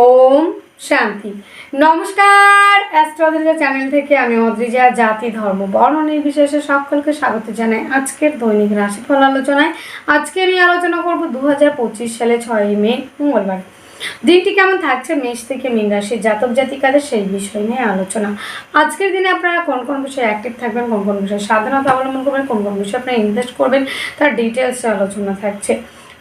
ওম শান্তি। নমস্কার অ্যাস্ট্রোলজিকা চ্যানেল থেকে আমি অদ্রিজা, জাতি, ধর্ম, বর্ণ নির্বিশেষে সকলকে স্বাগত জানাই আজকের দৈনিক রাশিফল আলোচনায়। আজকের এই আলোচনা করব দু হাজার পঁচিশ সালে ছয়ই মে, মঙ্গলবার। দিনটি কেমন থাকছে? মেষ থেকে মীন রাশির জাতক জাতিকাদের সেই বিষয় নিয়ে আলোচনা। আজকের দিনে আপনারা কোন কোন বিষয়ে অ্যাক্টিভ থাকবেন, কোন কোন বিষয়ে সাবধানতা অবলম্বন করবেন, কোন কোন বিষয়ে আপনারা ইনভেস্ট করবেন, তার ডিটেলসে আলোচনা থাকছে।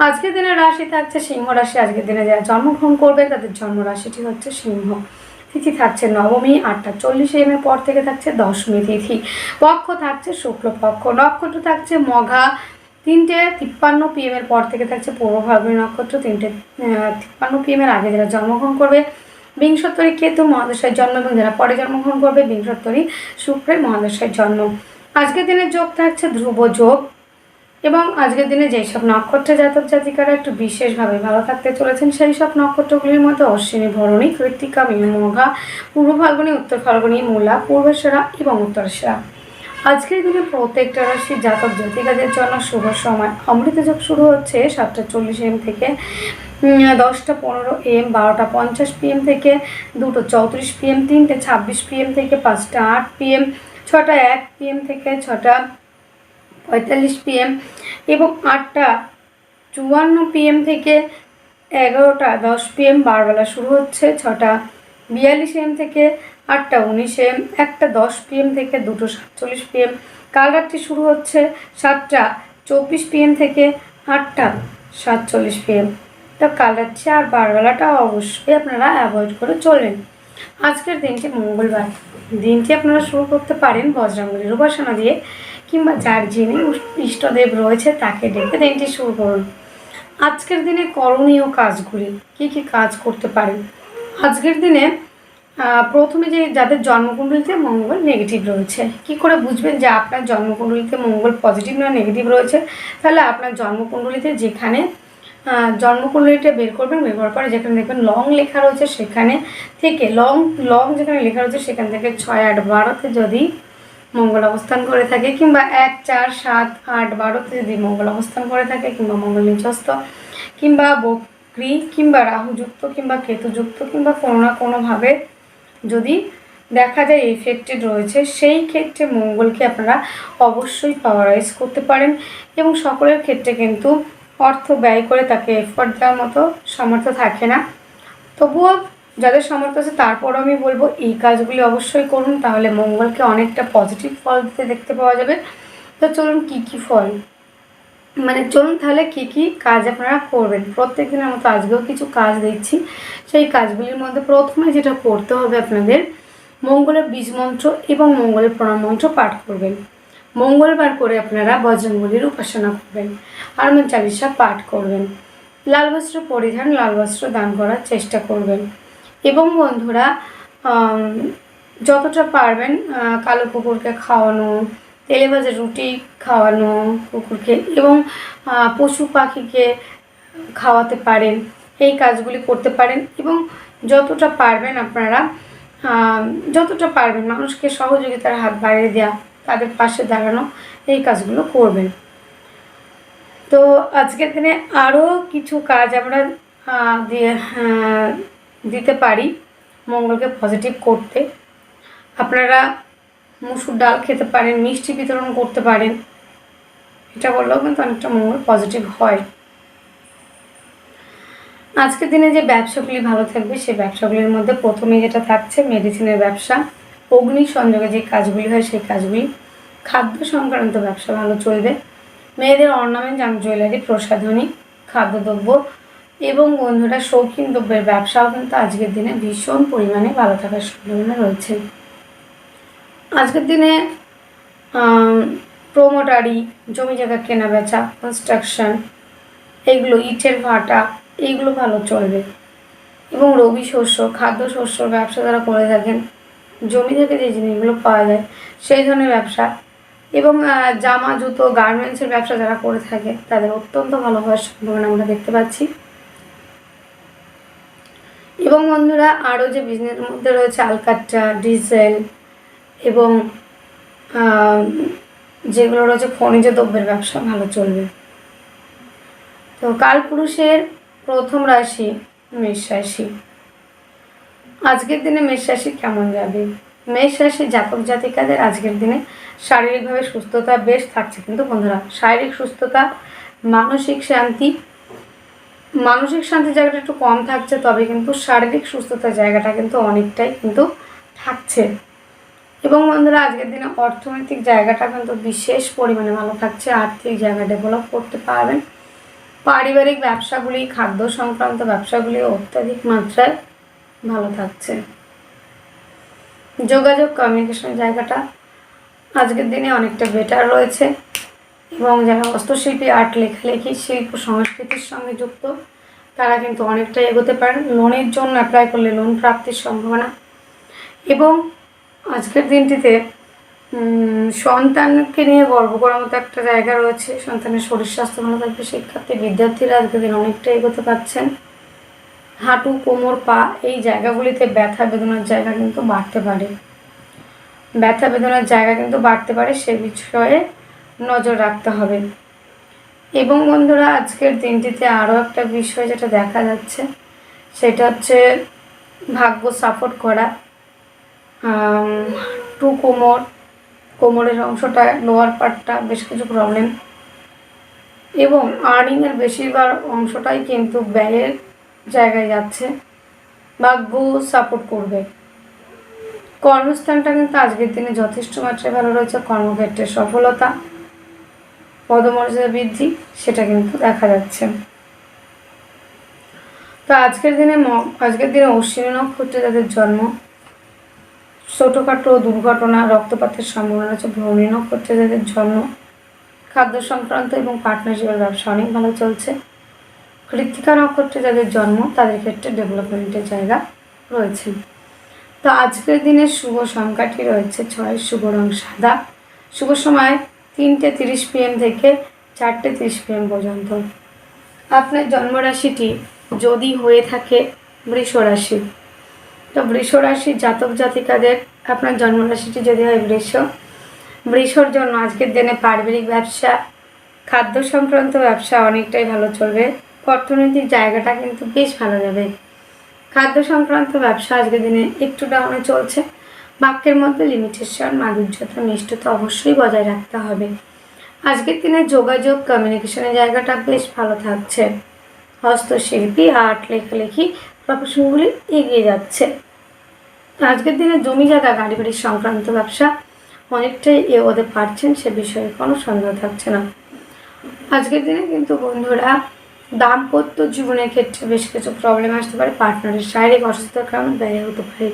আজকের দিনের রাশি থাকছে সিংহ রাশি, আজকের দিনে যারা জন্মগ্রহণ করবে তাদের জন্ম রাশিটি হচ্ছে সিংহ। তিথি থাকছে নবমী, আটটা চল্লিশ এম পর থেকে থাকছে দশমী তিথি। পক্ষ থাকছে শুক্লপক্ষ নক্ষত্র থাকছে মঘা, তিনটে তিপ্পান্ন পিএম এর পর থেকে থাকছে পূর্ব ফাল্গুনী নক্ষত্র, তিনটে তিপ্পান্ন পিএম এর আগে যারা জন্মগ্রহণ করবে, বিংশোত্তরী কেতু মহাদশায় জন্ম এবং যারা পরে জন্মগ্রহণ করবে, বিংশোত্তরী শুক্রের মহাদশায় জন্ম। আজকের দিনের যোগ থাকছে ধ্রুব যোগ। এবং আজকের দিনে যেসব নক্ষত্রের জাতক জাতিকারা একটু বিশেষভাবে ভালো থাকতে চলেছেন, সেই সব নক্ষত্রগুলির মধ্যে অশ্বিনী, ভরণী, কৃত্তিকা মীনমঘা পূর্ব ফাল্গুনী, উত্তর ফাল্গুনী, মূলা, পূর্বেশ্বরা এবং উত্তরেশ্বরা আজকের দিনে প্রত্যেকটা রাশির জাতক জাতিকাদের জন্য শুভ সময়। অমৃত যোগ শুরু হচ্ছে সাতটা চল্লিশ এম থেকে দশটা পনেরো এম, বারোটা পঞ্চাশ পিএম থেকে, দুটো চৌত্রিশ পিএম, তিনটে ছাব্বিশ পিএম থেকে, পাঁচটা আট পিএম, ছটা এক পিএম থেকে, ছটা পঁয়তাল্লিশ পিএম এবং আটটা চুয়ান্ন পিএম থেকে এগারোটা দশ পিএম বারবেলা শুরু হচ্ছে, ছটা বিয়াল্লিশ এম থেকে আটটা উনিশ এম একটা দশ পিএম থেকে দুটো সাতচল্লিশ পিএম কাল রাত্রি শুরু হচ্ছে সাতটা চব্বিশ পিএম থেকে আটটা সাতচল্লিশ পিএম তো কাল রাত্রি আর বারবেলাটা অবশ্যই আপনারা অ্যাভয়েড করে চলবেন আজকের দিনটি মঙ্গলবার। দিনটি আপনারা শুরু করতে পারেন বজরঙ্গলির উপাসনা দিয়ে। কিংবা যার যিনি ইষ্টদেব রয়েছে তাকে ডেকে দিনটি শুরু করুন। আজকের দিনে করণীয় কাজগুলি কি কি কাজ করতে পারেন আজকের দিনে প্রথমে যে যাদের জন্মকুণ্ডলিতে মঙ্গল নেগেটিভ রয়েছে, কি করে বুঝবেন যে আপনার জন্মকুণ্ডলিতে মঙ্গল পজিটিভ না নেগেটিভ রয়েছে? তাহলে আপনার জন্মকুণ্ডলিতে যেখানে জন্মকুণ্ডলিটা বের করবেন বের করার পরে যেখানে দেখবেন লং লেখা রয়েছে সেখানে থেকে লং লং যেখানে লেখা রয়েছে সেখান থেকে ছয় আট বারোতে যদি মঙ্গল অবস্থান করে থাকে কিংবা এক, চার, সাত, আট বারোতে যদি মঙ্গল অবস্থান করে থাকে কিংবা মঙ্গল নিচস্ত কিংবা বক্রি, কিংবা রাহুযুক্ত, কিংবা কেতুযুক্ত, কিংবা কোনো না কোনোভাবে যদি দেখা যায় এফেক্টেড রয়েছে, সেই ক্ষেত্রে মঙ্গলকে আপনারা অবশ্যই পাওয়ারাইজ করতে পারেন এবং সকলের ক্ষেত্রে কিন্তু অর্থ ব্যয় করে তাকে এফোর্ট দেওয়ার মতো সামর্থ্য থাকে না। তবুও যাদের সামর্থ্য আছে, তারপরও আমি বলব, এই কাজগুলি অবশ্যই করুন। তাহলে মঙ্গলকে অনেকটা পজিটিভ ফল দিতে দেখতে পাওয়া যাবে। তো চলুন কী কী ফল? মানে চলুন তাহলে কী কী কাজ আপনারা করবেন। প্রত্যেক দিনের মতো আজকেও কিছু কাজ দিচ্ছি সেই কাজগুলির মধ্যে প্রথমে যেটা করতে হবে আপনাদের, মঙ্গলের বীজ মন্ত্র এবং মঙ্গলের প্রণাম মন্ত্র পাঠ করবেন। মঙ্গলবার করে আপনারা বজরঙ্গলির উপাসনা করবেন, হনুমান চালিসা পাঠ করবেন, লাল বস্ত্র পরিধান, লাল বস্ত্র দান করার চেষ্টা করবেন। এবং বন্ধুরা যতটা পারবেন কালো কুকুরকে খাওয়ানো তেলে রুটি খাওয়ানো কুকুরকে এবং পশু পাখিকে খাওয়াতে পারেন, এই কাজগুলি করতে পারেন এবং যতটা পারবেন আপনারা যতটা পারবেন মানুষকে সহযোগিতার হাত বাড়িয়ে দেওয়া তাদের পাশে দাঁড়ানো, এই কাজগুলো করবেন। তো আজকের দিনে আরও কিছু কাজ আমরা দিয়ে দিতে পারি মঙ্গলকে পজিটিভ করতে। আপনারা মুসুর ডাল খেতে পারেন, মিষ্টি বিতরণ করতে পারেন। এটা বললেও কিন্তু অনেকটা মঙ্গল পজিটিভ হয়। আজকের দিনে যে ব্যবসাগুলি ভালো থাকবে, সেই ব্যবসাগুলির মধ্যে প্রথমে যেটা থাকছে মেডিসিনের ব্যবসা। অগ্নি সংযোগে যে কাজগুলি হয়, সেই কাজগুলি। খাদ্য সংক্রান্ত ব্যবসা ভালো চলবে। মেয়েদের অর্নামেন্ট জাম জুয়েলারি প্রসাধনী, খাদ্যদ্রব্য এবং বন্ধুরা শৌখিন দ্রব্যের ব্যবসাও কিন্তু আজকের দিনে ভীষণ পরিমাণে ভালো থাকার সম্ভাবনা রয়েছে। আজকের দিনে প্রোমোটারি জমি জায়গা কেনা, বেচা কনস্ট্রাকশন এইগুলো ইটের ভাটা, এইগুলো ভালো চলবে। এবং রবি শস্য, খাদ্য শস্য ব্যবসা যারা করে থাকেন, জমি থেকে যে জিনিসগুলো পাওয়া যায়, সেই ধরনের ব্যবসা এবং জামা, জুতো গার্মেন্টসের ব্যবসা যারা করে থাকে, তাদের অত্যন্ত ভালো হওয়ার সম্ভাবনা আমরা দেখতে পাচ্ছি। এবং বন্ধুরা, আরও যে বিজনেসের মধ্যে রয়েছে আলকাট্রা ডিজেল এবং যেগুলো রয়েছে, খনিজ দ্রব্যের ব্যবসা ভালো চলবে। তো কালপুরুষের প্রথম রাশি মেষ রাশি। আজকের দিনে মেষ রাশি কেমন যাবে? মেষ রাশি জাতক জাতিকাদের আজকের দিনে শারীরিকভাবে সুস্থতা বেশ থাকছে। কিন্তু বন্ধুরা, শারীরিক সুস্থতা, মানসিক শান্তি মানসিক শান্তির জায়গাটা একটু কম থাকছে, তবে কিন্তু শারীরিক সুস্থতার জায়গাটা কিন্তু অনেকটাই কিন্তু থাকছে। এবং বন্ধুরা, আজকের দিনে অর্থনৈতিক জায়গাটা কিন্তু বিশেষ পরিমাণে ভালো থাকছে। আর্থিক জায়গা ডেভেলপ করতে পারবেন। পারিবারিক ব্যবসাগুলি, খাদ্য সংক্রান্ত ব্যবসাগুলি অত্যাধিক মাত্রায় ভালো থাকছে। যোগাযোগ কমিউনিকেশন জায়গাটা আজকের দিনে অনেকটা বেটার রয়েছে। এবং যারা হস্তশিল্পী আর্ট লেখালেখি শিল্প, সংস্কৃতির সঙ্গে যুক্ত, তারা কিন্তু অনেকটাই এগোতে পারেন। লোনের জন্য অ্যাপ্লাই করলে লোন প্রাপ্তির সম্ভাবনা। এবং আজকের দিনটিতে সন্তানকে নিয়ে গর্ব করার মতো একটা জায়গা রয়েছে। সন্তানের শরীর স্বাস্থ্য ভালো থাকবে, শিক্ষার্থী, বিদ্যার্থীরা আজকের দিন অনেকটা এগোতে পারছেন। হাঁটু, কোমর, পা, এই জায়গাগুলিতে ব্যথা বেদনার জায়গা কিন্তু বাড়তে পারে। ব্যথা বেদনার জায়গা কিন্তু বাড়তে পারে। সে বিষয়ে নজর রাখতে হবে। এবং বন্ধুরা, আজকের দিনটিতে আরও একটা বিষয় যেটা দেখা যাচ্ছে, সেটা হচ্ছে ভাগ্য সাপোর্ট করা। টু কোমর, কোমরের অংশটা লোয়ার পার্টটা বেশ কিছু প্রবলেম এবং আর্নিংয়ের বেশিরভাগ অংশটাই কিন্তু ব্যয়ের জায়গায় যাচ্ছে, ভাগ্য সাপোর্ট করবে। কর্মস্থানটা কিন্তু আজকের দিনে যথেষ্ট মাত্রায় ভালো রয়েছে, কর্মক্ষেত্রে সফলতা। পদমর্যাদা বৃদ্ধি, সেটা কিন্তু দেখা যাচ্ছে। তো আজকের দিনে আজকের দিনে অশ্বিনী নক্ষত্রে যাদের জন্ম, ছোটোখাটো দুর্ঘটনা, রক্তপাতের সম্ভাবনা রয়েছে ভ্রমণী নক্ষত্রে যাদের জন্ম, খাদ্য সংক্রান্ত এবং পার্টনারশিপের ব্যবসা অনেক ভালো চলছে। কৃত্তিকা নক্ষত্রে যাদের জন্ম, তাদের ক্ষেত্রে ডেভেলপমেন্টের জায়গা রয়েছে। তো আজকের দিনের শুভ সংখ্যাটি রয়েছে ছয়, শুভ রং সাদা। শুভ সময় তিনটে তিরিশ পিএম থেকে চারটে তিরিশ পিএম পর্যন্ত। আপনার জন্মরাশিটি যদি হয়ে থাকে বৃষ রাশি। তো বৃষ রাশি জাতক জাতিকাদের আপনার জন্মরাশিটি যদি হয় বৃষ। বৃষর জন্য আজকের দিনে পারিবারিক ব্যবসা, খাদ্য সংক্রান্ত ব্যবসা অনেকটাই ভালো চলবে। অর্থনৈতিক জায়গাটা কিন্তু বেশ ভালো যাবে খাদ্য সংক্রান্ত ব্যবসা আজকের দিনে একটু ডাউনে চলছে। বাক্যের মধ্যে লিমিটেশন মাধুর্যতা মিষ্টতা অবশ্যই বজায় রাখতে হবে। আজকের দিনে যোগাযোগ কমিউনিকেশনের জায়গাটা বেশ ভালো থাকছে। হস্তশিল্পী আর্ট লেখালেখি প্রফেশনগুলি এগিয়ে যাচ্ছে। আজকের দিনে জমি জায়গা, গাড়ি বাড়ির সংক্রান্ত ব্যবসা অনেকটাই এগোতে পারছেন, সে বিষয়ে কোনো সন্দেহ থাকছে না। আজকের দিনে কিন্তু বন্ধুরা দাম্পত্য জীবনের ক্ষেত্রে বেশ কিছু প্রবলেম আসতে পারে। পার্টনারের শারীরিক অসুস্থতার কারণে ব্যয় হতে পারে।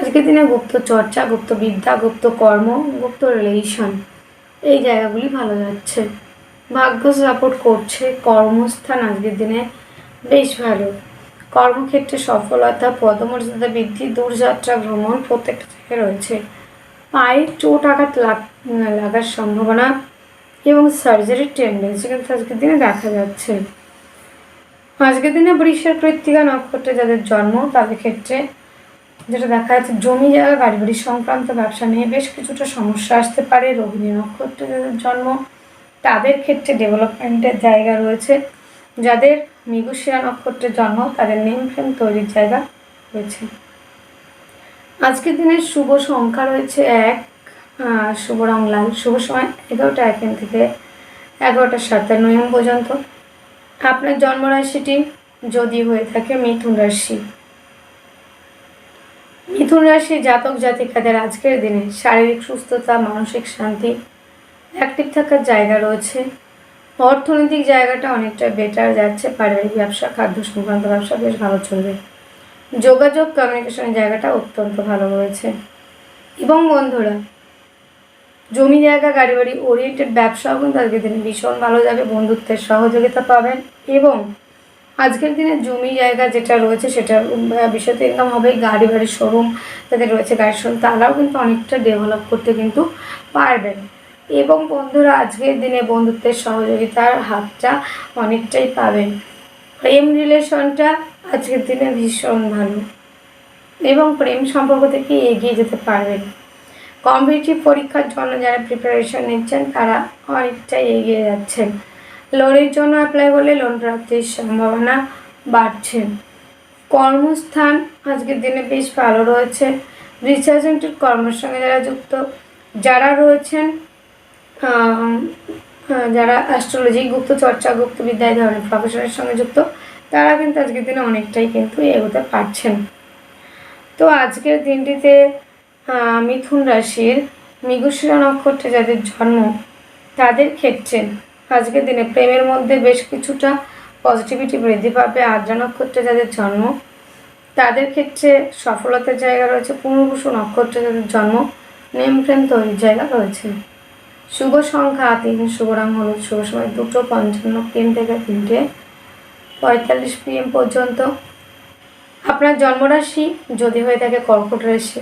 আজকের দিনে গুপ্ত চর্চা, গুপ্ত বিদ্যা, গুপ্ত কর্ম, গুপ্ত রিলেশন এই জায়গাগুলি ভালো যাচ্ছে। ভাগ্য সাপোর্ট করছে, কর্মস্থান আজকের দিনে বেশ ভালো। কর্মক্ষেত্রে সফলতা, পদমর্যাদা বৃদ্ধি, দূরযাত্রা, ভ্রমণ প্রত্যেকটা জায়গায় রয়েছে। পায়ে চোট আঘাত লাগ- লাগার সম্ভাবনা এবং সার্জারির টেন্ডেন্সি কিন্তু আজকের দিনে দেখা যাচ্ছে। আজকের দিনে বৃষের কৃত্তিকা নক্ষত্রে যাদের জন্ম, তাদের ক্ষেত্রে যেটা দেখা যাচ্ছে জমি জায়গা গাড়ি বাড়ি সংক্রান্ত ব্যবসা নিয়ে বেশ কিছুটা সমস্যা আসতে পারে রোহিণী নক্ষত্রে যাদের জন্ম তাদের ক্ষেত্রে ডেভেলপমেন্টের জায়গা রয়েছে। যাদের মৃগশিরা নক্ষত্রের জন্ম তাদের নেম ফ্রেম তৈরির জায়গা রয়েছে। আজকের দিনের শুভ সংখ্যা রয়েছে এক শুভ রং লাল, শুভ সময় এগারোটা এম থেকে এগারোটা সাতান্ন এম পর্যন্ত। আপনার জন্মরাশিটি যদি হয়ে থাকে মিথুন রাশি। মিথুন রাশি জাতক জাতিকাদের আজকের দিনে শারীরিক সুস্থতা, মানসিক শান্তি অ্যাক্টিভ থাকার জায়গা রয়েছে। অর্থনৈতিক জায়গাটা অনেকটা বেটার যাচ্ছে, পারিবারিক ব্যবসা, খাদ্য সংক্রান্ত ব্যবসা বেশ ভালো চলবে। যোগাযোগ কমিউনিকেশনের জায়গাটা অত্যন্ত ভালো রয়েছে। এবং বন্ধুরা, জমি জায়গা গাড়ি বাড়ি ওরিয়েন্টেড ব্যবসাও কিন্তু আজকের দিনে ভীষণ ভালো যাবে, বন্ধুত্বের সহযোগিতা পাবেন এবং আজকের দিনে জমি জায়গা যেটা রয়েছে সেটা বিষয়তে ইনকাম হবে গাড়ি, বাড়ির শোরুম যাদের রয়েছে, গাড়ির শোরুম তারাও কিন্তু অনেকটা ডেভেলপ করতে কিন্তু পারবেন। এবং বন্ধুরা, আজকের দিনে বন্ধুত্বের সহযোগিতার হাতটা অনেকটাই পাবেন। প্রেম রিলেশনটা আজকের দিনে ভীষণ ভালো। এবং প্রেম সম্পর্ক থেকে এগিয়ে যেতে পারবেন। কম্পিটিটিভ পরীক্ষার জন্য যারা প্রিপারেশন নিচ্ছেন, তারা অনেকটাই এগিয়ে যাচ্ছেন। লোনের জন্য অ্যাপ্লাই করলে লোন প্রাপ্তির সম্ভাবনা বাড়ছে। কর্মস্থান আজকের দিনে বেশ ভালো রয়েছে। রিসার্চেন্টের কর্মের সঙ্গে যারা যুক্ত, যারা রয়েছেন যারা অ্যাস্ট্রোলজি গুপ্ত চর্চা, গুপ্ত বিদ্যা, এই ধরনের প্রফেশনের সঙ্গে যুক্ত, তারা কিন্তু আজকের দিনে অনেকটাই কিন্তু এগোতে পারছেন। তো আজকের দিনটিতে মিথুন রাশির মৃগশিরা নক্ষত্রে যাদের জন্ম, তাদের ক্ষেত্রে আজকের দিনে প্রেমের মধ্যে বেশ কিছুটা পজিটিভিটি বৃদ্ধি পাবে। আদ্রা নক্ষত্রে যাদের জন্ম, তাদের ক্ষেত্রে সফলতার জায়গা রয়েছে। পুনর্বসু নক্ষত্রে যাদের জন্ম, নেম প্রেম তৈরির জায়গা রয়েছে। শুভ সংখ্যা তিন, শুভ রং শুভ সময় দুটো, পঞ্চান্ন পিএম থেকে তিনটে, পঁয়তাল্লিশ পিএম পর্যন্ত। আপনার জন্মরাশি যদি হয়ে থাকে কর্কট রাশি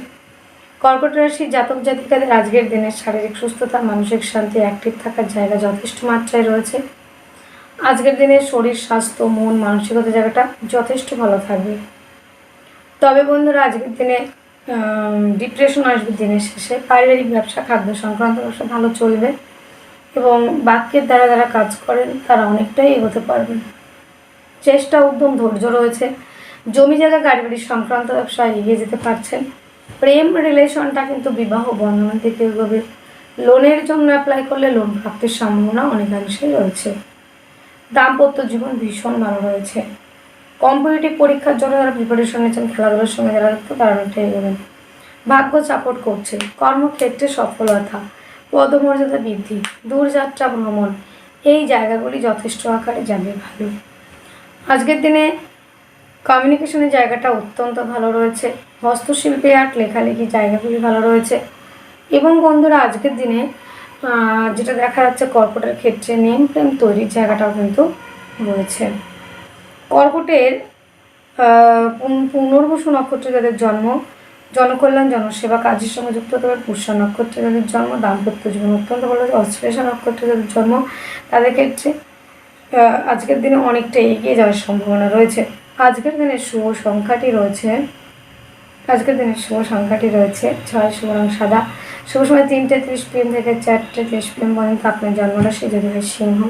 কর্কট রাশি জাতক জাতিকাদের আজকের দিনে শারীরিক সুস্থতা, মানসিক শান্তি অ্যাক্টিভ থাকার জায়গা যথেষ্ট মাত্রায় রয়েছে। আজকের দিনে শরীর, স্বাস্থ্য, মন, মানসিকতা জায়গাটা যথেষ্ট ভালো থাকবে। তবে বন্ধুরা, আজকের দিনে ডিপ্রেশন আসবে দিনের শেষে। পারিবারিক ব্যবসা, খাদ্য সংক্রান্ত ব্যবসা ভালো চলবে এবং বাক্যের দ্বারা যারা কাজ করেন, তারা অনেকটাই এগোতে পারবেন। চেষ্টা, উদ্যম, ধৈর্য রয়েছে। জমি জায়গা গাড়ি বাড়ি সংক্রান্ত ব্যবসা এগিয়ে যেতে পারছেন। প্রেম রিলেশনটা কিন্তু বিবাহ বন্ধনের থেকে এগোবে লোনের জন্য অ্যাপ্লাই করলে লোন প্রাপ্তির সম্ভাবনা অনেকাংশেই রয়েছে। দাম্পত্য জীবন ভীষণ ভালো রয়েছে। কম্পিটিটিভ পরীক্ষার জন্য যারা প্রিপারেশন নিচ্ছেন, খেলাধুলার সঙ্গে যারা যুক্ত তারা অনেকটাই এগোবেন। ভাগ্য সাপোর্ট করছে। কর্মক্ষেত্রে সফলতা, পদমর্যাদা বৃদ্ধি, দূরযাত্রা ভ্রমণ, এই জায়গাগুলি যথেষ্ট আকারে যাবে ভালো। আজকের দিনে কমিউনিকেশনের জায়গাটা অত্যন্ত ভালো রয়েছে। হস্তশিল্পে আর্ট লেখালেখি জায়গাগুলি ভালো রয়েছে। এবং বন্ধুরা, আজকের দিনে যেটা দেখা যাচ্ছে কর্কটের ক্ষেত্রে নেম প্রেম তৈরির জায়গাটাও কিন্তু রয়েছে। কর্কটের পুনর্বসু নক্ষত্রে যাদের জন্ম, জনকল্যাণ, জনসেবা কাজের সঙ্গে যুক্ত হতে পারে পুষ্যা নক্ষত্রে যাদের জন্ম, দাম্পত্য জীবন অত্যন্ত ভালো অশ্লেষা নক্ষত্রে যাদের জন্ম, তাদের ক্ষেত্রে আজকের দিনে অনেকটা এগিয়ে যাওয়ার সম্ভাবনা রয়েছে। আজকের দিনে শুভ সংখ্যাটি রয়েছে, আজকের দিনের শুভ সংখ্যাটি রয়েছে ছয়, শুভ রং সাদা। শুভ সময় তিনটে, ত্রিশ পিএম থেকে চারটে, ত্রিশ পিএম পর্যন্ত আপনার জন্মরাশি যদি হয় সিংহ।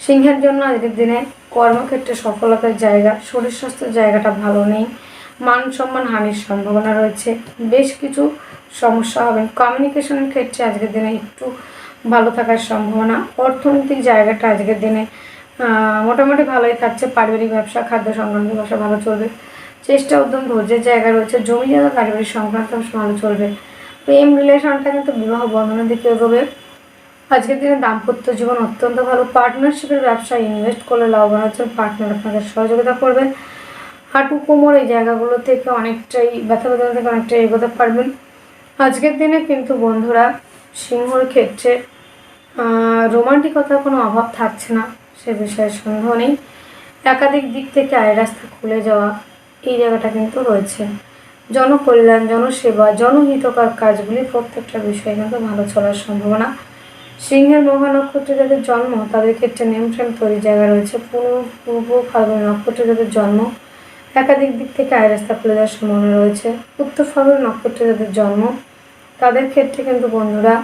সিংহের জন্য আজকের দিনে কর্মক্ষেত্রে সফলতার জায়গা, শরীর স্বাস্থ্যের জায়গাটা ভালো নেই, মান সম্মান, হানির সম্ভাবনা রয়েছে। বেশ কিছু সমস্যা হবে। কমিউনিকেশনের ক্ষেত্রে আজকের দিনে একটু ভালো থাকার সম্ভাবনা। অর্থনৈতিক জায়গাটা আজকের দিনে মোটামুটি ভালোই থাকছে, পারিবারিক ব্যবসা, খাদ্য সংক্রান্ত ব্যবসা ভালো চলবে। চেষ্টা উদ্যম, ধৈর্যের জায়গা রয়েছে জমি জায়গা পারিবারিক সংক্রান্ত ব্যবসা ভালো চলবে। প্রেম রিলেশনটা কিন্তু বিবাহ বন্ধনের দিকে এগোবে। আজকের দিনে দাম্পত্য জীবন অত্যন্ত ভালো। পার্টনারশিপের ব্যবসায় ইনভেস্ট করলে লাভবান হচ্ছে পার্টনার, আপনাদের সহযোগিতা করবে। হাঁটু কোমর এই জায়গাগুলো থেকে অনেকটাই, ব্যথা ব্যথা থেকে অনেকটাই এগোতে পারবেন। আজকের দিনে কিন্তু বন্ধুরা সিংহর ক্ষেত্রে রোমান্টিকতার কোনো অভাব থাকছে না। সে বিষয়ে সন্দেহ নেই। একাধিক দিক থেকে আয় রাস্তা খুলে যাওয়া এই জায়গাটা কিন্তু রয়েছে। জনকল্যাণ, জনসেবা, জনহিতকর কাজগুলি প্রত্যেকটা বিষয়ে কিন্তু ভালো চলার সম্ভাবনা। সিংহের মহা নক্ষত্রে যাদের জন্ম, তাদের ক্ষেত্রে নেম তৈরি জায়গা রয়েছে। পূর্ব পূর্ব ফাল্গুনি নক্ষত্রে যাদের জন্ম, একাধিক দিক থেকে আয় রাস্তা খুলে যাওয়ার সম্ভাবনা রয়েছে। উত্তর ফাল্গুনি নক্ষত্রে যাদের জন্ম, তাদের ক্ষেত্রে কিন্তু বন্ধুরা,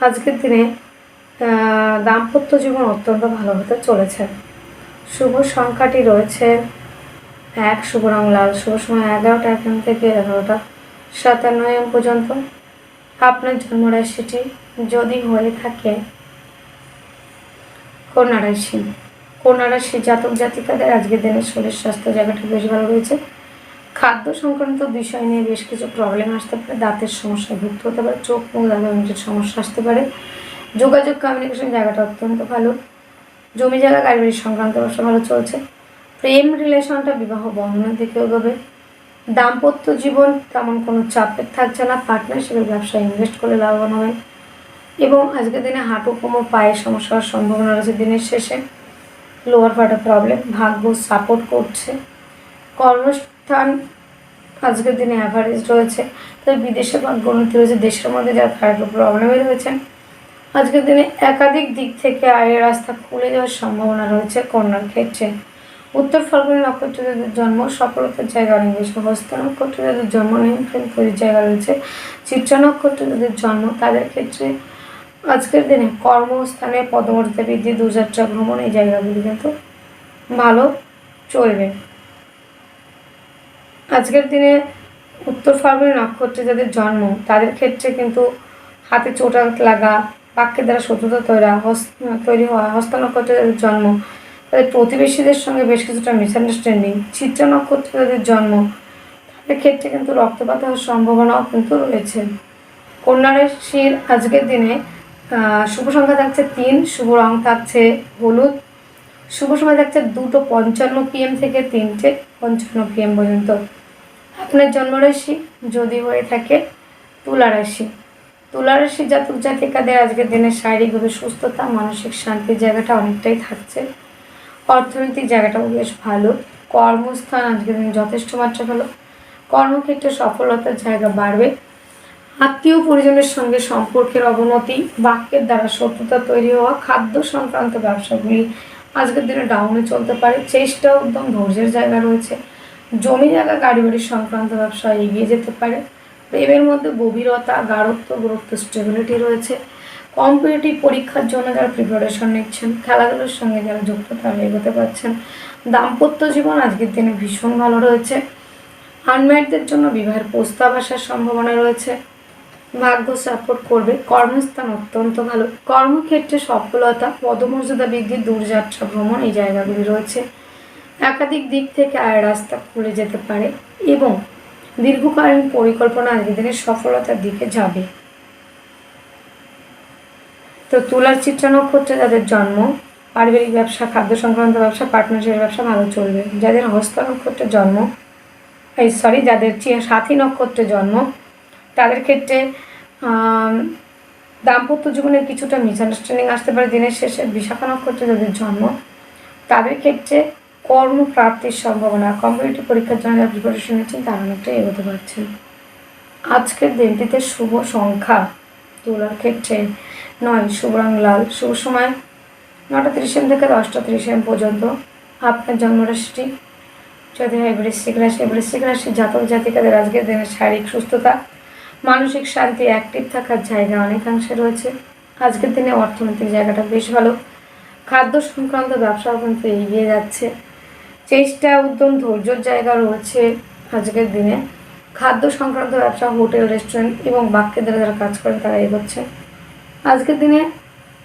আজকের দিনে দাম্পত্য জীবন অত্যন্ত ভালো হতে চলেছে। শুভ সংখ্যাটি রয়েছে এক, শুভ রং লাল। শুভ সময় এগারোটা এখান থেকে এগারোটা, সাতান্ন এম পর্যন্ত। আপনার জন্মরাশিটি যদি হয়ে থাকে, কন্যা রাশি। কন্যা রাশি জাতক জাতিকাদের আজকের দিনে শরীর স্বাস্থ্য জায়গাটা বেশ ভালো রয়েছে। খাদ্য সংক্রান্ত বিষয় নিয়ে বেশ কিছু প্রবলেম আসতে পারে। দাঁতের সমস্যায় ভুগতে হতে পারে, চোখ মুখ দাঁতের সমস্যা আসতে পারে। যোগাযোগ কমিউনিকেশন জায়গাটা অত্যন্ত ভালো। জমি জায়গা বাড়ি সংক্রান্ত ব্যবসা ভালো চলছে। প্রেম রিলেশনটা বিবাহ বন্ধনের দিকে এগোবে। দাম্পত্য জীবন তেমন কোনো চাপের থাকছে না। পার্টনারশিপের ব্যবসায় ইনভেস্ট করলে লাভবান হবে। এবং আজকের দিনে হাঁটু, কোমর পায়ের সমস্যা হওয়ার সম্ভাবনা রয়েছে দিনের শেষে। লোয়ার পার্টের প্রবলেম ভাগ্য সাপোর্ট করছে। কর্মস্থান আজকের দিনে অ্যাভারেজ রয়েছে। তবে বিদেশে ভাগ্য উন্নতি রয়েছে, দেশের মধ্যে যারা একটু প্রবলেমে রয়েছেন আজকের দিনে একাধিক দিক থেকে আয়ের রাস্তা খুলে যাওয়ার সম্ভাবনা রয়েছে কন্যার ক্ষেত্রে। উত্তর ফাল্গুনি নক্ষত্রদের জন্ম, সফলতার জায়গা অনেক বেশি হস্ত নক্ষত্রে যাদের জন্ম প্রেম তৈরির জায়গা রয়েছে। চিত্রা নক্ষত্রদের জন্ম, তাদের ক্ষেত্রে আজকের দিনে কর্মস্থানে পদমর্যাদা বৃদ্ধি, দূরযাত্রা, ভ্রমণ, এই জায়গাগুলি কিন্তু ভালো চলবে। আজকের দিনে উত্তর ফাল্গুনি নক্ষত্রে যাদের জন্ম, তাদের ক্ষেত্রে কিন্তু হাতে চোটাঘাত লাগা বাক্যের দ্বারা শত্রুতা তৈরি তৈরি হওয়া হস্ত নক্ষত্রে যাদের জন্ম, তাদের প্রতিবেশীদের সঙ্গে বেশ কিছুটা মিসআন্ডারস্ট্যান্ডিং চিত্রা নক্ষত্রে যাদের জন্ম, তাদের ক্ষেত্রে কিন্তু রক্তপাত হওয়ার সম্ভাবনাও কিন্তু রয়েছে। কন্যা রাশির আজকের দিনে শুভ সংখ্যা থাকছে তিন, শুভ রং থাকছে হলুদ, শুভ সময় থাকছে দুটো পঞ্চান্ন পিএম থেকে তিনটে পঞ্চান্ন পিএম পর্যন্ত। আপনার জন্মরাশি যদি হয়ে থাকে তুলা রাশি তুলা রাশি জাতক জাতিকাদের আজকের দিনে শারীরিকভাবে সুস্থতা, মানসিক শান্তির জায়গাটা অনেকটাই থাকছে। অর্থনৈতিক জায়গাটাও বেশ ভালো। কর্মস্থান আজকের দিনে যথেষ্ট মাত্রা ভালো। কর্মক্ষেত্রে সফলতার জায়গা বাড়বে। আত্মীয় পরিজনের সঙ্গে সম্পর্কের অবনতি, বাক্যের দ্বারা শত্রুতা তৈরি হওয়া, খাদ্য সংক্রান্ত ব্যবসাগুলি আজকের দিনে ডাউনে চলতে পারে। চেষ্টা উদ্যম, ধৈর্যের জায়গা রয়েছে। জমি জায়গা গাড়ি বাড়ি সংক্রান্ত ব্যবসা এগিয়ে যেতে পারে। প্রেমের মধ্যে গভীরতা, গাঢ়ত্ব গুরুত্ব স্টেবিলিটি রয়েছে। কম্পিটিটিভ পরীক্ষার জন্য যারা প্রিপারেশন নিচ্ছেন, খেলাধুলোর সঙ্গে যারা যুক্ত, তারা এগোতে পারছেন। দাম্পত্য জীবন আজকের দিনে ভীষণ ভালো রয়েছে। আনম্যারিডদের জন্য বিবাহের প্রস্তাব আসার সম্ভাবনা রয়েছে। ভাগ্য সাপোর্ট করবে। কর্মস্থান অত্যন্ত ভালো। কর্মক্ষেত্রে সফলতা, পদমর্যাদা বৃদ্ধি দূরযাত্রা, ভ্রমণ এই জায়গাগুলি রয়েছে। একাধিক দিক থেকে আয় রাস্তা খুলে যেতে পারে এবং দীর্ঘকালীন পরিকল্পনা আজকের দিনে সফলতার দিকে যাবে। তো তুলার চিত্রা নক্ষত্রে যাদের জন্ম, পারিবারিক ব্যবসা, খাদ্য সংক্রান্ত ব্যবসা পার্টনারশিপের ব্যবসা ভালো চলবে। যাদের হস্ত নক্ষত্রে জন্ম, এই সরি যাদের সাথী নক্ষত্রে জন্ম, তাদের ক্ষেত্রে দাম্পত্য জীবনের কিছুটা মিসআন্ডারস্ট্যান্ডিং আসতে পারে। দিনের শেষে বিশাখা নক্ষত্রে যাদের জন্ম, তাদের ক্ষেত্রে কর্মপ্রাপ্তির সম্ভাবনা। কম্পিটিটিভ পরীক্ষার জন্য যা প্রিপারেশন নিচ্ছেন, তারা অনেকটাই এগোতে পারছেন। আজকের দিনটিতে শুভ সংখ্যা তোলার ক্ষেত্রে নয়, শুভ রং লাল। শুভ সময় নটা তিরিশ এম থেকে দশটা তিরিশ এম পর্যন্ত। আপনার জন্মরাশিটি যদি হয় বৃশ্চিক রাশি। বৃশ্চিক রাশি জাতক জাতিকাদের আজকের দিনে শারীরিক সুস্থতা, মানসিক শান্তি অ্যাক্টিভ থাকার জায়গা অনেকাংশে রয়েছে। আজকের দিনে অর্থনৈতিক জায়গাটা বেশ ভালো। খাদ্য সংক্রান্ত ব্যবসাও কিন্তু এগিয়ে যাচ্ছে। চেষ্টা, উদ্যম, ধৈর্যর জায়গা রয়েছে আজকের দিনে। খাদ্য সংক্রান্ত ব্যবসা, হোটেল, রেস্টুরেন্ট এবং বাক্যের দ্বারা যারা কাজ করেন তারা এগোচ্ছে। আজকের দিনে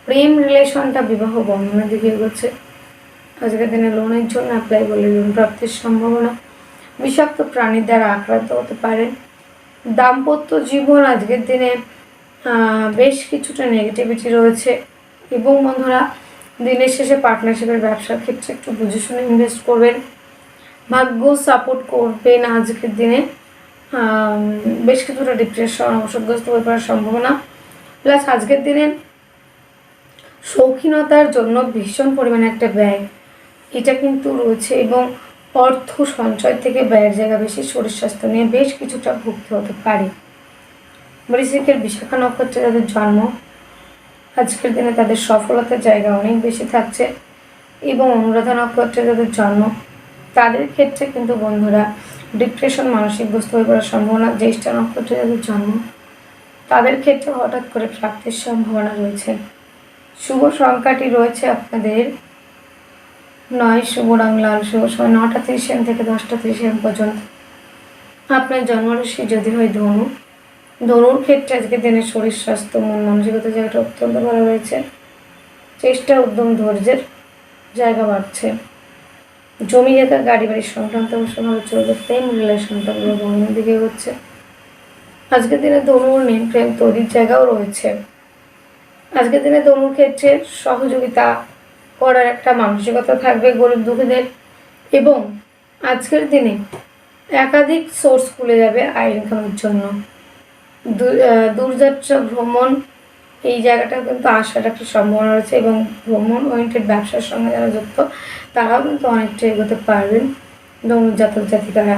প্রেম রিলেশনটা বিবাহ বন্ধনের দিকে এগোচ্ছে। আজকের দিনে লোনের জন্য অ্যাপ্লাই করলে লোন প্রাপ্তির সম্ভাবনা বিষাক্ত প্রাণীর দ্বারা আক্রান্ত হতে পারে। দাম্পত্য জীবন আজকের দিনে বেশ কিছুটা নেগেটিভিটি রয়েছে। এবং বন্ধুরা দিনের শেষে পার্টনারশিপের ব্যবসার ক্ষেত্রে একটু বুঝে শুনে ইনভেস্ট করবেন। ভাগ্য সাপোর্ট করবেন আজকের দিনে। বেশ কিছুটা ডিপ্রেশন অবসরগ্রস্ত হয়ে পড়ার সম্ভাবনা। প্লাস আজকের দিনে শৌখিনতার জন্য ভীষণ পরিমাণে একটা ব্যয়। এটা কিন্তু রয়েছে এবং অর্থ সঞ্চয় থেকে ব্যয়ের জায়গা বেশি, শরীর স্বাস্থ্য নিয়ে বেশ কিছুটা ভুগতে হতে পারে। বৃশ্চিকের বিশাখা নক্ষত্রে যাদের জন্ম। আজকের দিনে তাদের সফলতার জায়গা অনেক বেশি থাকছে এবং অনুরাধা নক্ষত্রে যাদের জন্ম, তাদের ক্ষেত্রে কিন্তু বন্ধুরা ডিপ্রেশন মানসিক মানসিকগ্রস্ত হয়ে পড়ার সম্ভাবনা, জ্যেষ্ঠা নক্ষত্রে যাদের জন্ম, তাদের ক্ষেত্রে হঠাৎ করে প্রাপ্তির সম্ভাবনা রয়েছে। শুভ সংখ্যাটি রয়েছে আপনাদের নয় শুভ রং লাল, শুভ সময় নটা তিরিশ এম থেকে দশটা তিরিশ এম পর্যন্ত। আপনার জন্মরাশি যদি হয় ধনু ধনুর ক্ষেত্রে আজকে দিনের শরীর স্বাস্থ্য, মন মানসিকতা জায়গাটা অত্যন্ত ভালো রয়েছে। চেষ্টা উদ্যম ধৈর্যের জায়গা বাড়ছে। জমি জায়গা, গাড়ি বাড়ির সংক্রান্ত অবশ্য ভালো চলবে। প্রেম রিলেশনটা পুরো বন্ধের দিকে হচ্ছে আজকের দিনে ধনুর নেই প্রেম তৈরির জায়গাও রয়েছে। আজকের দিনে তরুণ ক্ষেত্রে সহযোগিতা করার একটা মানসিকতা থাকবে গরিব দুঃখীদের এবং আজকের দিনে একাধিক সোর্স খুলে যাবে আয় ইনকামের জন্য। দূরযাত্রা ভ্রমণ, এই জায়গাটা কিন্তু আসার একটা সম্ভাবনা রয়েছে এবং ভ্রমণ ওরিয়েন্টেড ব্যবসার সঙ্গে যারা যুক্ত, তারাও কিন্তু অনেকটা এগোতে পারবেন। ধনুর জাতক জাতিকারা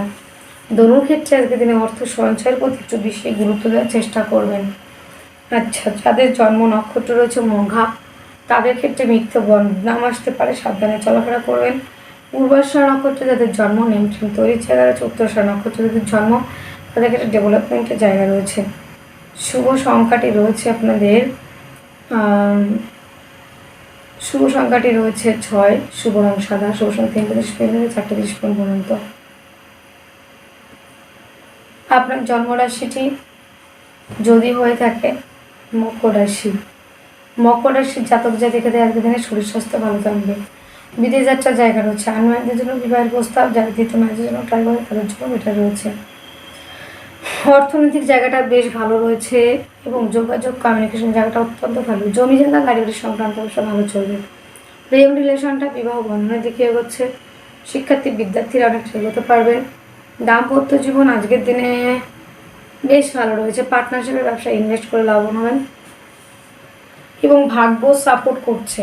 ধনুর ক্ষেত্রে আজকে দিনে অর্থ সঞ্চয়ের প্রতি একটু বেশি গুরুত্ব দেওয়ার চেষ্টা করবেন। আচ্ছা যাদের জন্ম নক্ষত্র রয়েছে মঘা, তাদের ক্ষেত্রে মিথ্যে বদনাম আসতে পারে, সাবধানে চলাফেরা করবেন। পূর্বাশা নক্ষত্রে যাদের জন্ম নেমট্রেন তৈরি জায়গা রয়েছে উত্তরাশা নক্ষত্রে যাদের জন্ম তাদের একটা ডেভেলপমেন্টের জায়গা রয়েছে। শুভ সংখ্যাটি রয়েছে আপনাদের শুভ সংখ্যাটি রয়েছে ছয়, শুভ রং সাদা, শুভ সংখ্যা তিনটে তিরিশ থেকে চারটে তিরিশ পর্যন্ত আপনার জন্মরাশিটি যদি হয়ে থাকে মকর রাশি। মকর রাশির জাতক জাতিকাদের আজকের দিনে শরীর স্বাস্থ্য ভালো থাকবে। বিদেশ যাত্রার জায়গা রয়েছে। আনম্যানদের জন্য বিবাহের প্রস্তাব, যারা দ্বিতীয় ম্যাচের জন্য ট্রাই করে, তাদের জন্য এটা রয়েছে। অর্থনৈতিক জায়গাটা বেশ ভালো রয়েছে এবং যোগাযোগ কমিউনিকেশন জায়গাটা অত্যন্ত ভালো। জমি জায়গা, গাড়ি সংক্রান্ত ব্যবসা ভালো চলবে। প্রেম রিলেশনটা বিবাহ বন্ধনের দিকে এগোচ্ছে। শিক্ষার্থী, বিদ্যার্থীরা অনেকটা এগোতে পারবেন দাম্পত্য জীবন আজকের দিনে বেশ ভালো রয়েছে। পার্টনারশিপের ব্যবসায় ইনভেস্ট করে লাভবান হবেন এবং ভাগ্য সাপোর্ট করছে।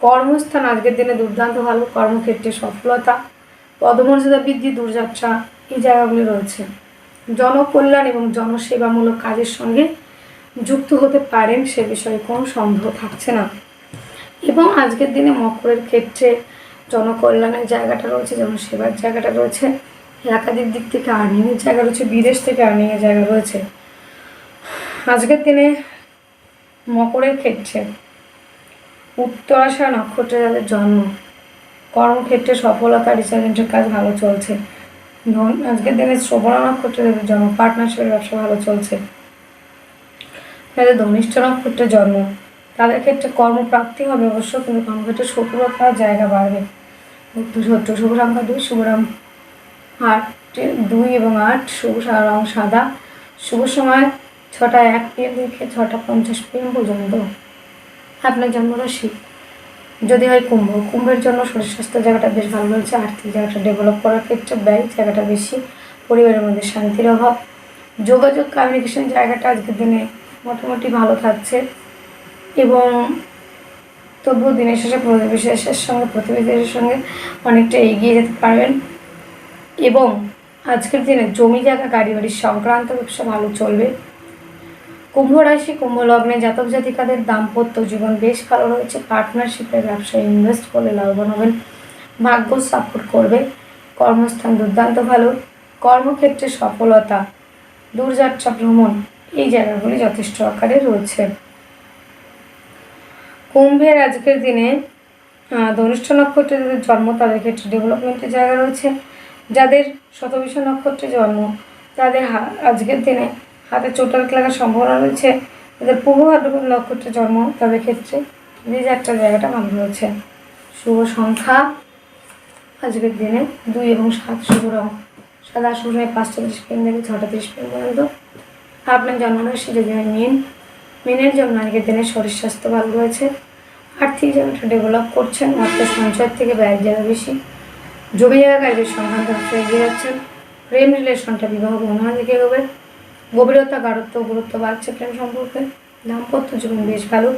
কর্মস্থান আজকের দিনে দুর্দান্ত ভালো। কর্মক্ষেত্রে সফলতা, পদমর্যাদা বৃদ্ধি, দূরযাত্রা এই জায়গাগুলি রয়েছে। জনকল্যাণ এবং জনসেবামূলক কাজের সঙ্গে যুক্ত হতে পারেন সে বিষয়ে কোনো সন্দেহ থাকছে না। এবং আজকের দিনে মকরের ক্ষেত্রে জনকল্যাণের জায়গাটা রয়েছে জনসেবার জায়গাটা রয়েছে, একাধিক দিক থেকে আর্নিংয়ের জায়গা রয়েছে, বিদেশ থেকে আর্নিংয়ের জায়গা রয়েছে। আজকের দিনে মকরের ক্ষেত্রে উত্তরাশা নক্ষত্রে যাদের জন্ম, কর্মক্ষেত্রে সফলতা রিসার্জেন্টের কাজ ভালো চলছে। ধন আজকের দিনে শ্রবণা নক্ষত্রে যাদের জন্ম পার্টনারশিপের ব্যবসা ভালো চলছে। যাদের ধনিষ্ঠ নক্ষত্রে জন্ম, তাদের ক্ষেত্রে কর্মপ্রাপ্তি হবে অবশ্য, কিন্তু কর্মক্ষেত্রে শত্রুতার জায়গা বাড়বে। শত্রু শুভ সংখ্যা দুই শুভ রং আট দুই এবং আট, শুভ রং সাদা। শুভ সময় ছটা এক পিএম থেকে ছটা পঞ্চাশ পিএম পর্যন্ত। আপনার জন্মরাশি যদি হয় কুম্ভ। কুম্ভের জন্য শরীর স্বাস্থ্য জায়গাটা বেশ ভালো রয়েছে, আর্থিক জায়গাটা ডেভেলপ করার ক্ষেত্রে ব্যয় জায়গাটা বেশি, পরিবারের মধ্যে শান্তির অভাব। যোগাযোগ কমিউনিকেশন জায়গাটা আজকের দিনে মোটামুটি ভালো থাকছে এবং তবুও দিনের শেষে প্রতিবেশের সঙ্গে, প্রতিবেশীদের সঙ্গে অনেকটা এগিয়ে যেতে পারবেন এবং আজকের দিনে জমি জায়গা, গাড়ি বাড়ির সংক্রান্ত ব্যবসা ভালো চলবে। কুম্ভ রাশি, কুম্ভ লগ্নে জাতক জাতিকাদের দাম্পত্য জীবন বেশ ভালো রয়েছে। পার্টনারশিপের ব্যবসায় ইনভেস্ট করলে লাভবান হবেন। ভাগ্য সাপোর্ট করবে। কর্মস্থান দুর্দান্ত ভালো। কর্মক্ষেত্রে সফলতা, দূরযাত্রা, ভ্রমণ এই জায়গাগুলি যথেষ্ট আকারে রয়েছে। কুম্ভের আজকের দিনে ধনিষ্ঠ নক্ষত্রে যাদের জন্ম তাদের ক্ষেত্রে ডেভেলপমেন্টের জায়গা রয়েছে। যাদের শতবিশ নক্ষত্রে জন্ম, তাদের আজকের দিনে হাতে চোটাল লাগার সম্ভাবনা রয়েছে। যাদের পূর্ব ভাদ্রপদ নক্ষত্রে জন্ম তাদের ক্ষেত্রে একটা জায়গাটা ভালো রয়েছে। শুভ সংখ্যা আজকের দিনে দুই এবং সাত শুভ রং। সাদা শুভ সময় পাঁচটা ত্রিশ পেন থেকে ছটা ত্রিশ পেন পর্যন্ত। আপনার জন্মরাশি যদি হয় মিন মিনের জন্য আজকের দিনে শরীর স্বাস্থ্য ভালো রয়েছে। আর্থিক জায়গাটা ডেভেলপ করছেন অর্থ সঞ্চয়ের থেকে ব্যয়ের জায়গা বেশি। জমি জায়গা কাজের ব্যবসায় এগিয়ে যাচ্ছেন। প্রেম রিলেশনটা বিবাহ বন্ধনের দিকে এগোবে। গভীরতা, গাঢ়ত্ব, গুরুত্ব বাড়ছে প্রেম সম্পর্কে। দাম্পত্য জীবন বেশ ভালো।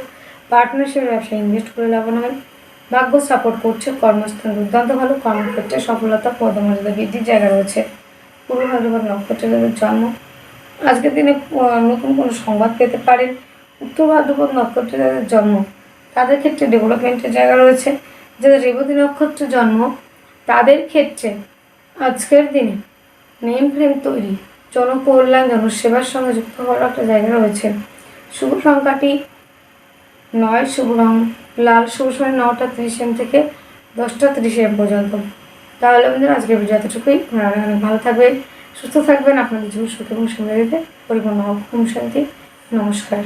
পার্টনারশিপের ব্যবসায় ইনভেস্ট করে লাভবান ভাগ্য সাপোর্ট করছে কর্মস্থান। দুর্দান্ত ভালো কর্মক্ষেত্রে সফলতা, পদমর্যাদা বৃদ্ধির জায়গা রয়েছে। পূর্ব ভাদ্রপদ নক্ষত্রে যাদের জন্ম। আজকের দিনে নতুন কোনো সংবাদ পেতে পারেন। উত্তর ভাদ্রপদ নক্ষত্রে যাদের জন্ম। তাদের ক্ষেত্রে ডেভেলপমেন্টের জায়গা রয়েছে। যাদের রেবতী নক্ষত্র জন্ম, তাদের ক্ষেত্রে আজকের দিনে নেম ফ্রেম তৈরি। জনকল্যাণ, জনসেবার সঙ্গে যুক্ত হওয়ার একটা জায়গা রয়েছে। শুভ সংখ্যাটি নয়, শুভ রং লাল, শুভ সময় নটা ত্রিশ এম থেকে দশটা তিরিশ এম পর্যন্ত। তাহলে আমাদের আজকের ভিডিও এতটুকুই। আপনারা অনেক ভালো থাকবেন, সুস্থ থাকবেন। আপনাদের জীবন সুখ এবং সমৃদ্ধিতে পরিপূর্ণ হোক। শান্তি। নমস্কার।